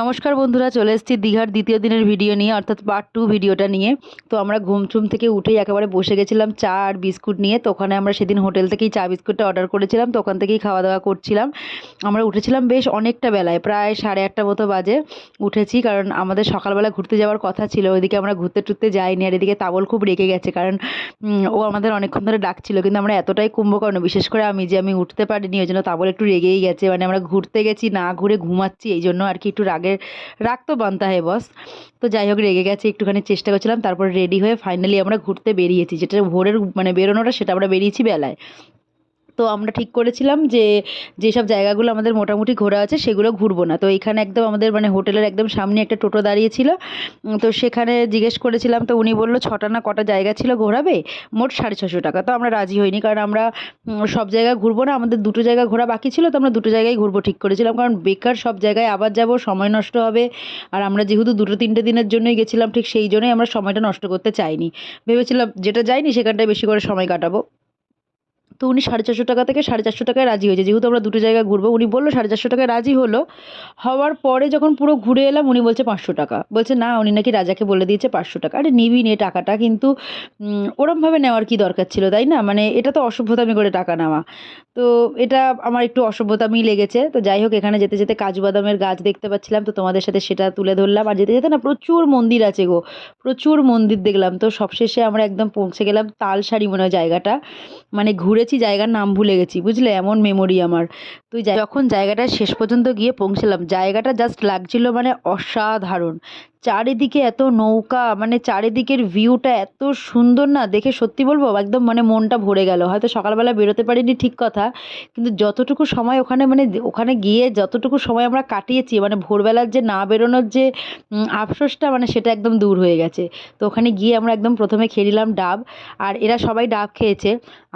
নমস্কার বন্ধুরা, চলে এসেছি দীঘার দ্বিতীয় দিনের ভিডিও নিয়ে, অর্থাৎ পার্ট টু ভিডিওটা নিয়ে। তো আমরা ঘুমচুম থেকে উঠেই একেবারে বসে গেছিলাম চা আর বিস্কুট নিয়ে। তো ওখানে আমরা সেদিন হোটেল থেকেই চা বিস্কুটটা অর্ডার করেছিলাম, তো ওখান থেকেই খাওয়া দাওয়া করছিলাম। আমরা উঠেছিলাম বেশ অনেকটা বেলায়, প্রায় সাড়ে আটটা মতো বাজে উঠেছি, কারণ আমাদের সকালবেলা ঘুরতে যাওয়ার কথা ছিল, ওইদিকে আমরা ঘুরতে টুরতে যাইনি, আর এদিকে তাবল খুব রেগে গেছে, কারণ ও আমাদের অনেকক্ষণ ধরে ডাকছিল, কিন্তু আমরা এতটাই কুম্ভকর্ণ, বিশেষ করে আমি যে আমি উঠতে পারিনি, ওই জন্য তাবল একটু রেগেই গেছে মানে আমরা ঘুরতে গেছি, না ঘুরে ঘুমাচ্ছি, এই জন্য আর কি একটু রাগের রাগ তো বান্তা হয় বস। তো যাই হোক, রেগে গেছে, একটুখানি চেষ্টা করছিলাম, তারপর রেডি হয়ে ফাইনালি আমরা ঘুরতে বেরিয়েছি। যেটা ভোরের মানে বেরোনোটা, সেটা আমরা বেরিয়েছি বেলায়। তো আমরা ঠিক করেছিলাম যে, যেসব জায়গাগুলো আমাদের মোটামুটি ঘোরা আছে সেগুলো ঘুরবো না। তো এখানে একদম আমাদের মানে হোটেলের একদম সামনে একটা টোটো দাঁড়িয়েছিল। তো সেখানে জিজ্ঞেস করেছিলাম, তো উনি বলল, ছটা না কটা জায়গা ছিল ঘোরাবে? মোট সাড়ে ছশো টাকা। তো আমরা রাজি হইনি কারণ আমরা সব জায়গায় ঘুরবো না, আমাদের দুটো জায়গা ঘোরা বাকি ছিল, তো আমরা দুটো জায়গায় ঘুরবো ঠিক করেছিলাম। কারণ বেকার সব জায়গায় আবার যাব, সময় নষ্ট হবে। আর আমরা যেহেতু দুটো তিনটে দিনের জন্যই গেছিলাম, ঠিক সেই জন্যই আমরা সময়টা নষ্ট করতে চাইনি। ভেবেছিলাম, যেটা যাইনি সেখানটায় বেশি করে সময় কাটাবো। তো উনি সাড়ে চারশো টাকা থেকে সাড়ে চারশো টাকায় রাজি হয়েছে। যেহেতু আমরা দুটো জায়গায় ঘুরবো, উনি বলল সাড়ে চারশো টাকায় রাজি হলো। হওয়ার পরে যখন পুরো ঘুরে এলাম, উনি বলছে পাঁচশো টাকা। বলছে, না, উনি নাকি রাজাকে বলে দিয়েছে পাঁচশো টাকা। আরে, নিবি নে টাকাটা। কিন্তু ওরমভাবে নেওয়ার কি দরকার ছিল, তাই না? মানে এটা তো অসভ্যতামি করে টাকা নেওয়া। তো এটা আমার একটু অসভ্যতামি লেগেছে। তো যাই হোক, এখানে যেতে যেতে কাজু বাদামের গাছ দেখতে পাচ্ছিলাম। তো তোমাদের সাথে সেটা তুলে ধরলাম। আর যেতে যেতে না প্রচুর মন্দির আছে গো। প্রচুর মন্দির দেখলাম। তো সবশেষে আমরা একদম পৌঁছে গেলাম তালসারি মনে হয় জায়গাটা। মানে ঘুরেছি জায়গার নাম ভুলে গেছি, বুঝলে? এমন মেমোরি আমার। তুই যখন জায়গাটা শেষ পর্যন্ত গিয়ে পৌঁছলাম, জায়গাটা জাস্ট লাগছিল মানে অসাধারণ। চারিদিকে এত নৌকা মানে চারিদিকের ভিউটা এত সুন্দর না, দেখে সত্যি বলব একদম মানে মনটা ভরে গেল। হয়তো সকালবেলা বেরোতে পারিনি ঠিক কথা, কিন্তু যতটুকু সময় ওখানে মানে ওখানে গিয়ে যতটুকু সময় আমরা কাটিয়েছি মানে ভোরবেলার যে না বেরোনোর যে আফসোসটা মানে সেটা একদম দূর হয়ে গেছে। তো ওখানে গিয়ে আমরা একদম প্রথমে খেয়ে নিলাম ডাব, আর এরা সবাই ডাব খেয়েছে।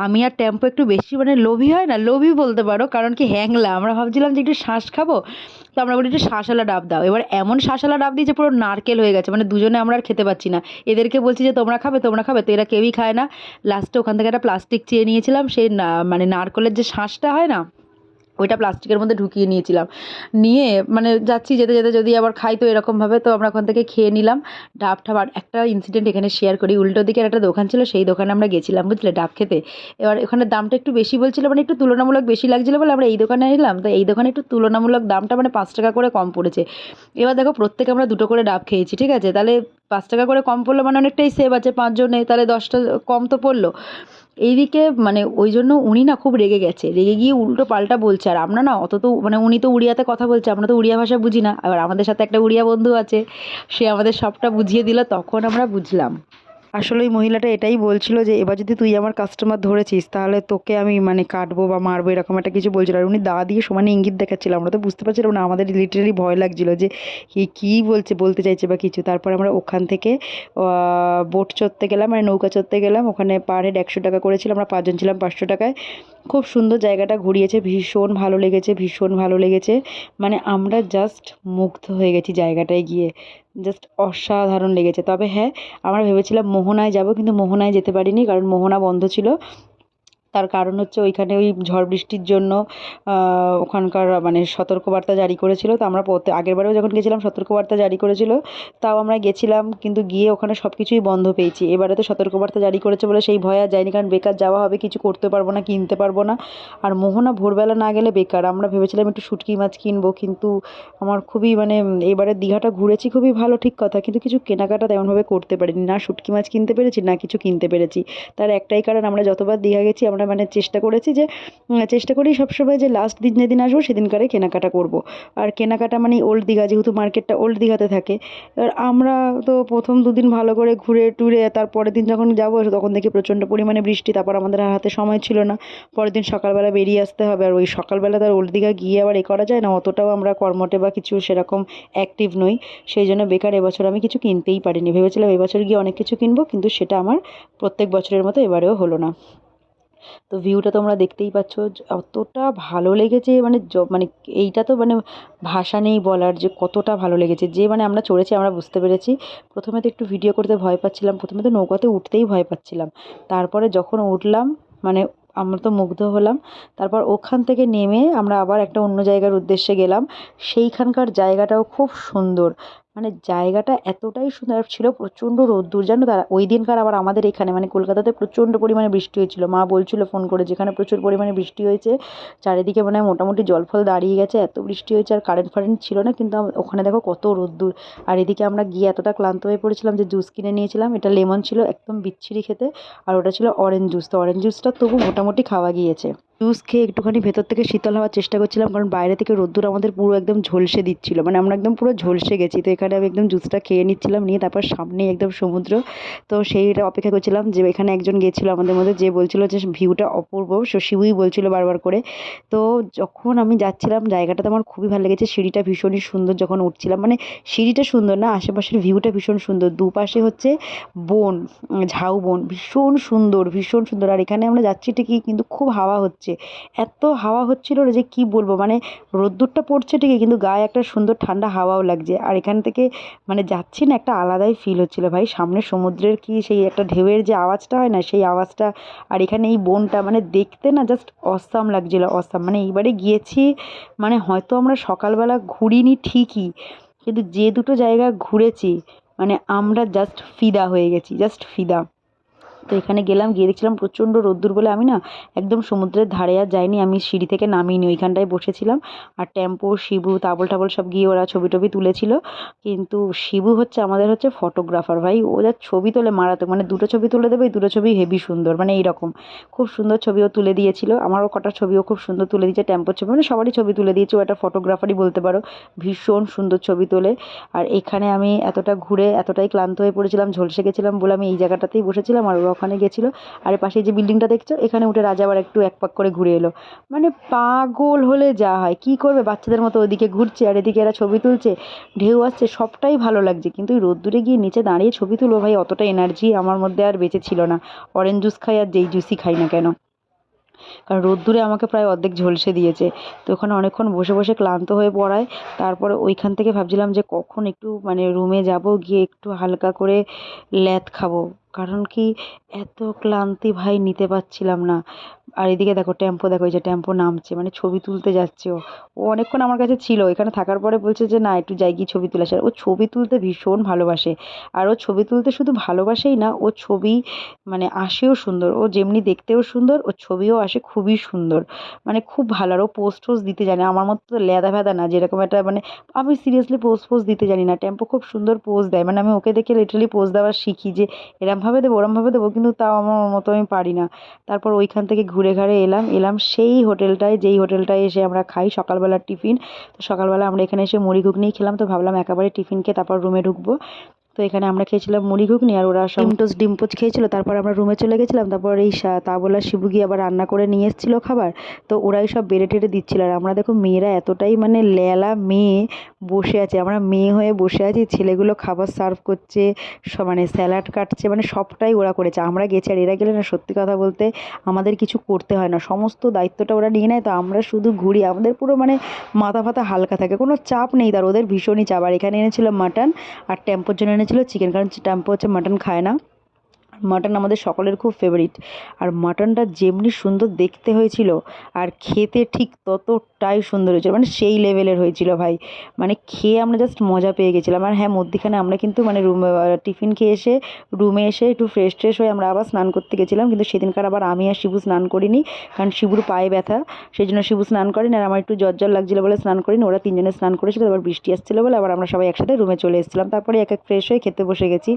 আমি আর টেম্পো একটু বেশি মানে লোভী হয় না? লোভী বলতে পারো, কারণ কি হ্যাংলা। আমরা ভাবছিলাম যে একটু শ্বাস খাব তো আমরা বলি একটু শাঁসালা ডাব দাও। এবার এমন শাঁসালা ডাব দিয়েছে পুরো নারকেল হয়ে গেছে মানে দুজনে আমরা আর খেতে পাচ্ছি না। এদেরকে বলছি যে, তোমরা খাবে তোমরা খাবে। তো এরা কেউই খায় না। লাস্টে ওখান থেকে একটা প্লাস্টিক চেয়ে নিয়েছিলাম, সেই মানে নারকেলের যে শাঁসটা হয় না ওইটা প্লাস্টিকের মধ্যে ঢুকিয়ে নিয়েছিলাম। নিয়ে মানে যাচ্ছি যেতে যেতে যদি আবার খাই তো এরকমভাবে তো আমরা ওখান থেকে খেয়ে নিলাম। ডাব ঠাব আর একটা ইনসিডেন্ট এখানে শেয়ার করি। উল্টো দিকের একটা দোকান ছিল, সেই দোকানে আমরা গেছিলাম, বুঝলে ডাব খেতে। এবার ওখানে দামটা একটু বেশি বলছিল মানে একটু তুলনামূলক বেশি লাগছিল বলে আমরা এই দোকানে এলাম। তো এই দোকানে একটু তুলনামূলক দামটা মানে পাঁচ টাকা করে কম পড়েছে। এবার দেখো প্রত্যেকে আমরা দুটো করে ডাব খেয়েছি, ঠিক আছে? তাহলে পাঁচ টাকা করে কম পড়ল মানে অনেকটাই সেভ আছে, পাঁচজনে তাহলে দশটা কম তো পড়ল। এইদিকে মানে ওই জন্য উনি না খুব রেগে গেছে। রেগে গিয়ে উল্টো পাল্টা বলছে, আর আমরা না অত তো মানে উনি তো উড়িয়াতে কথা বলছে, আমরা তো উড়িয়া ভাষা বুঝি না। আবার আমাদের সাথে একটা উড়িয়া বন্ধু আছে, সে আমাদের সবটা বুঝিয়ে দিল, তখন আমরা বুঝলাম। আসলে ওই মহিলাটা এটাই বলছিল যে, এবার যদি তুই আমার কাস্টমার ধরেছিস, তাহলে তোকে আমি মানে কাটবো বা মারবো, এরকম একটা কিছু বলছিল। আর উনি দা দিয়ে সমানে ইঙ্গিত দেখাচ্ছিল। আমরা তো বুঝতে পারছিলাম না, আমাদের লিটারেলি ভয় লাগছিল যে কি কী বলছে, বলতে চাইছে বা কিছু? তারপর আমরা ওখান থেকে বোট চড়তে গেলাম মানে নৌকা চড়তে গেলাম। ওখানে পার হেড একশো টাকা করেছিল, আমরা পাঁচজন ছিলাম পাঁচশো টাকায়। খুব সুন্দর জায়গাটা ঘুরিয়েছে, ভীষণ ভালো লেগেছে, ভীষণ ভালো লেগেছে। মানে আমরা জাস্ট মুগ্ধ হয়ে গেছি জায়গাটায় গিয়ে। জাস্ট অসাধারণ লেগেছে। তবে হ্যাঁ আমরা ভেবেছিলাম মোহনায় যাব, কিন্তু মোহনায় যেতে পারিনি, কারণ মোহনা বন্ধ ছিল। তার কারণ হচ্ছে ওইখানে ওই ঝড় বৃষ্টির জন্য ওখানকার মানে সতর্কবার্তা জারি করেছিল। তো আমরা প্রত্যেক আগেরবারেও যখন গেছিলাম, সতর্কবার্তা জারি করেছিল। তাও আমরা গেছিলাম, কিন্তু গিয়ে ওখানে সব কিছুই বন্ধ পেয়েছি। এবারে তো সতর্কবার্তা জারি করেছে বলে সেই ভয় আর যায়নি কারণ বেকার যাওয়া হবে, কিছু করতে পারব না, কিনতে পারব না। আর মোহনা ভোরবেলা না গেলে বেকার। আমরা ভেবেছিলাম একটু শুটকি মাছ কিনবো, কিন্তু আমার খুবই মানে এবারে দীঘাটা ঘুরেছি, খুবই ভালো, ঠিক কথা। কিন্তু কিছু কেনাকাটা তেমনভাবে করতে পারিনি। না শুটকি মাছ কিনতে পেরেছি, না কিছু কিনতে পেরেছি। তার একটাই কারণ, আমরা যতবার দীঘা গেছি, আমরা মানে চেষ্টা করেছি যে চেষ্টা করি সবসময় যে লাস্ট দিন যেদিন আসব, সেদিনকারে কেনাকাটা করব। আর কেনাকাটা মানে ওল্ড দীঘা, যেহেতু মার্কেটটা ওল্ড দীঘাতে থাকে এবার আমরা তো প্রথম দুদিন ভালো করে ঘুরে টুরে, তারপরের দিন যখন যাব, তখন দেখি প্রচণ্ড পরিমাণে বৃষ্টি, তারপর আমাদের আর হাতে সময় ছিল না। পরের দিন সকালবেলা বেরিয়ে আসতে হবে, আর ওই সকালবেলা তার ওল্ড দীঘা গিয়ে আবার এ করা যায় না, অতটাও আমরা কর্মটে বা কিছু সেরকম অ্যাক্টিভ নই। সেই জন্য বেকার এবছর আমি কিছু কিনতেই পারিনি। ভেবেছিলাম এবছর গিয়ে অনেক কিছু কিনবো, কিন্তু সেটা আমার প্রত্যেক বছরের মতো এবারেও হলো না। তো ভিউটা তোমরা দেখতেই পাচ্ছ অতটা ভালো লেগেছে মানে মানে এইটা তো মানে ভাষা নেই বলার যে কতটা ভালো লেগেছে। যে মানে আমরা চড়েছি, আমরা বুঝতে পেরেছি। প্রথমে তো একটু ভিডিও করতে ভয় পাচ্ছিলাম, প্রথমে তো নৌকাতে উঠতেই ভয় পাচ্ছিলাম। তারপরে যখন উঠলাম মানে আমরা তো মুগ্ধ হলাম, তারপর ওখান থেকে নেমে আমরা আবার একটা অন্য জায়গার উদ্দেশ্যে গেলাম। সেইখানকার জায়গাটাও খুব সুন্দর। মানে জায়গাটা এতটাই সুন্দর ছিল, প্রচণ্ড রোদ্দুর, জানো তারা? ওই দিনকার আবার আমাদের এখানে মানে কলকাতাতে প্রচণ্ড পরিমাণে বৃষ্টি হয়েছিল। মা বলছিল ফোন করে যেখানে প্রচুর পরিমাণে বৃষ্টি হয়েছে, চারিদিকে মানে মোটামুটি জল ফল দাঁড়িয়ে গেছে, এত বৃষ্টি হয়েছে আর কারেন্ট ফারেন্ট ছিল না, কিন্তু ওখানে দেখো কত রোদ্দুর। আর এদিকে আমরা গিয়ে এতটা ক্লান্ত হয়ে পড়েছিলাম যে জুস কিনে নিয়েছিলাম, এটা লেমন ছিল, একদম বিচ্ছিরি খেতে, আর ওটা ছিল অরেঞ্জ জুস তো অরেঞ্জ জুসটা তবু মোটামুটি খাওয়া গিয়েছে। জুস খেয়ে একটুখানি ভেতর থেকে শীতল হওয়ার চেষ্টা করছিলাম, কারণ বাইরে থেকে রোদ্দুর আমাদের পুরো একদম ঝলসে দিচ্ছিল মানে আমরা একদম পুরো ঝলসে গেছি। তো এখানে আমি একদম জুসটা খেয়ে নিচ্ছিলাম, নিয়ে তারপর সামনে একদম সমুদ্র। তো সেইটা অপেক্ষা করছিলাম যে এখানে একজন গেছিল আমাদের মধ্যে, যে বলছিল যে ভিউটা অপূর্ব, সো শিবুই বলছিল বারবার করে। তো যখন আমি যাচ্ছিলাম, জায়গাটা তো আমার খুবই ভালো লেগেছে, সিঁড়িটা ভীষণই সুন্দর যখন উঠছিলাম। মানে সিঁড়িটা সুন্দর না, আশেপাশের ভিউটা ভীষণ সুন্দর। দুপাশে হচ্ছে বন ঝাউ বন, ভীষণ সুন্দর ভীষণ সুন্দর। আর এখানে আমরা যাচ্ছি ঠিকই, কিন্তু খুব হাওয়া হচ্ছে। এত হাওয়া হচ্ছিল যে কি বলব মানে রোদ্দুরটা পড়ছে ঠিকই, কিন্তু গায়ে একটা সুন্দর ঠান্ডা হাওয়াও লাগছে। আর এখান থেকে মানে যাচ্ছি না, একটা আলাদাই ফিল হচ্ছিল। ভাই, সামনে সমুদ্রের কি সেই একটা ঢেউয়ের যে আওয়াজটা হয় না, সেই আওয়াজটা আর এখানে এই বনটা মানে দেখতে না জাস্ট অসাম লাগছিল অসাম মানে এইবারে গিয়েছি মানে হয়তো আমরা সকালবেলা ঘুরিনি ঠিকই, কিন্তু যে দুটো জায়গা ঘুরেছি মানে আমরা জাস্ট ফিদা হয়ে গেছি জাস্ট ফিদা। তো এখানে গেলাম, গিয়ে দেখছিলাম প্রচণ্ড রোদ্দুর বলে আমি না একদম সমুদ্রের ধারে আর যাইনি। আমি সিঁড়ি থেকে নামিনি ওইখানটায় বসেছিলাম। আর টেম্পো, শিবু, তাবল টাবল সব গিয়ে ওরা ছবি টবি তুলেছিল। কিন্তু শিবু হচ্ছে আমাদের হচ্ছে ফটোগ্রাফার ভাই। ও যা ছবি তোলে মারাত্মক মানে দুটো ছবি তুলে দেবে, দুটো ছবি হেভি সুন্দর মানে এইরকম। খুব সুন্দর ছবিও তুলে দিয়েছিল। আমারও কটা ছবিও খুব সুন্দর তুলে দিয়েছে টেম্পোর ছবি মানে সবারই ছবি তুলে দিয়েছে। ও একটা ফটোগ্রাফারই বলতে পারো, ভীষণ সুন্দর ছবি তোলে। আর এখানে আমি এতটা ঘুরে, এতটাই ক্লান্ত হয়ে পড়েছিলাম, ঝলসে গেছিলাম বলে আমি এই জায়গাটাতেই বসেছিলাম। আর ওরা ওখানে গেছিল। আর পাশে যে বিল্ডিংটা দেখছ, এখানে উঠে রাজা আবার একটু এক পাক করে ঘুরে এলো। মানে পাগল হলে যা হয়, কি করবে? বাচ্চাদের মতো ওদিকে ঘুরছে আর এদিকে এরা ছবি তুলছে, ঢেউ আসছে, সবটাই ভালো লাগছে। কিন্তু ওই রোদ্দুরে গিয়ে নিচে দাঁড়িয়ে ছবি তুলবো ভাই, অতটা এনার্জি আমার মধ্যে আর বেঁচে ছিল না। অরেঞ্জ জুস খাই আর যেই জুসই খাই না কেন? কারণ রোদ্দুরে আমাকে প্রায় অর্ধেক ঝলসে দিয়েছে। তো ওখানে অনেকক্ষণ বসে বসে ক্লান্ত হয়ে পড়ায়। তারপরে ওইখান থেকে ভাবছিলাম যে কখন একটু মানে রুমে যাব, গিয়ে একটু হালকা করে ল্যাদ খাব। কারণ কি এত ক্লান্তি ভাই নিতে পারছিলাম না। আর এদিকে দেখো টেম্পো, দেখো এই যে টেম্পো নামছে মানে ছবি তুলতে যাচ্ছে ও। ও অনেকক্ষণ আমার কাছে ছিল, এখানে থাকার পরে বলছে যে, না, একটু যাই গিয়ে ছবি তুলে আসি। আর ও ছবি তুলতে ভীষণ ভালোবাসে। আর ও ছবি তুলতে শুধু ভালোবাসেই না, ও ছবি মানে আসেও সুন্দর। ও যেমনি দেখতেও সুন্দর, ও ছবিও আসে খুবই সুন্দর। মানে খুব ভালো। আর ও পোস্ট টোস্ট দিতে জানে। আমার মতো তো লেদা ফেদা না, যেরকম একটা মানে আমি সিরিয়াসলি পোজ ফোজ দিতে জানি না। টেম্পো খুব সুন্দর পোজ দেয়। মানে আমি ওকে দেখে লিটারালি পোজ দেওয়া শিখি যে, এরমভাবে দেবো, ওরমভাবে দেবো। কিন্তু তাও আমার মতো আমি পারি না। তারপর ওইখান থেকে ঘুরে ঘাড়ে এলাম এলাম সেই হোটেলটায়, যেই হোটেলটায় এসে আমরা খাই সকালবেলার টিফিন। তো সকালবেলা আমরা এখানে এসে মুড়ি ঘুগনি খেলাম, তো ভাবলাম একেবারে টিফিন খেয়ে তারপর রুমে ঢুকবো। তো এখানে আমরা খেয়েছিলাম মুড়ি ঘুগনি আর ওরা সব ডিমটোস ডিমপোচ খেয়েছিল। তারপর আমরা রুমে চলে গেছিলাম। তারপর এই তাবলা, শিবু গিয়ে আবার রান্না করে নিয়ে এসেছিল খাবার। তো ওরাই সব বেড়ে টেড়ে দিচ্ছিল। আর আমরা দেখো মেয়েরা এতটাই মানে লেলা মেয়ে বসে আছে। আমরা মেয়ে হয়ে বসে আছি, ছেলেগুলো খাবার সার্ভ করছে মানে স্যালাড কাটছে মানে সবটাই ওরা করেছে। আমরা গেছি আর এরা গেলে না সত্যি কথা বলতে আমাদের কিছু করতে হয় না। সমস্ত দায়িত্বটা ওরা নিয়ে নেয়। তো আমরা শুধু ঘুরি। আমাদের পুরো মানে মাথা ফাতা হালকা থাকে। কোনো চাপ নেই তার। ওদের ভীষণই চাপ। আর এখানে এনেছিল মাটন আর টেম্পোর জন্য এনেছিল চিকেন কারণ টেম্পো হচ্ছে মাটন খায় না। মাটন আমাদের সকলের খুব ফেভারিট আর মাটনটা যেমনি সুন্দর দেখতে হয়েছিল, আর খেতে ঠিক ততটাই সুন্দর হয়েছিল মানে সেই লেভেলের হয়েছিল ভাই। মানে খেয়ে আমরা জাস্ট মজা পেয়ে গেছিলাম। আর হ্যাঁ মধ্যিখানে আমরা কিন্তু মানে রুম টিফিন খেয়ে এসে রুমে এসে একটু ফ্রেশ ট্রেশ হয়ে আমরা আবার স্নান করতে গেছিলাম। কিন্তু সেদিনকার আবার আমি আর শিবু স্নান করিনি, কারণ শিবুর পায়ে ব্যথা। সেই জন্য শিবু স্নান করেনি, আর আমার একটু জ্বর জ্বর লাগছিল বলে স্নান করিনি। ওরা তিনজনে স্নান করেছিল আবার বৃষ্টি আসছিল বলে আবার আমরা সবাই একসাথে রুমে চলে এসেছিলাম। তারপরে এক এক ফ্রেশ হয়ে খেতে বসে গেছি।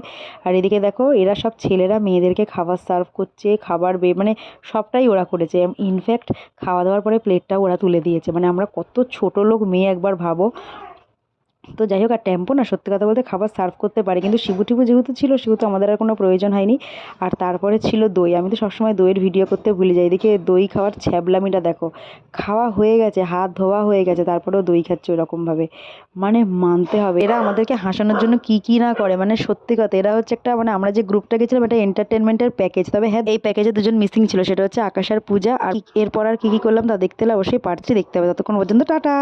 আর এদিকে দেখো, এরা সব ছেলেরা মেয়েদেরকে খাবার সার্ভ করছে, খাবার বে মানে সবটাই ওরা করেছে। ইনফ্যাক্ট খাওয়া দাওয়ার পরে প্লেটটাও ওরা তুলে দিয়েছে। মানে আমরা কত ছোট লোক মেয়ে একবার ভাবো তো যাই হোক, আর টেম্পো না, সত্যি কথা বলতে খাবার সার্ভ করতে পারে। কিন্তু শিবু টিবু যেহেতু ছিল, সেহেতু আমাদের আর কোনো প্রয়োজন হয়নি। আর তারপরে ছিল দই। আমি তো সবসময় দইয়ের ভিডিও করতে ভুলে যাই। দেখে দই খাওয়ার ছ্যাবলামিটা দেখো, খাওয়া হয়ে গেছে, হাত ধোয়া হয়ে গেছে, তারপরেও দই খাচ্ছে ওরকমভাবে। মানে মানতে হবে। এরা আমাদেরকে হাসানোর জন্য কি কি না করে মানে সত্যি কথা, এরা হচ্ছে একটা মানে আমরা যে গ্রুপটা গেছিলাম, এটা এন্টারটেনমেন্টের প্যাকেজ তবে হ্যাঁ এই প্যাকেজে দুজন মিসিং ছিল, সেটা হচ্ছে আকাশ আর পূজা। আর এরপর আর কী কী করলাম তা দেখতে হলে অবশ্যই পারছি দেখতে হবে। ততক্ষণ পর্যন্ত টাটা!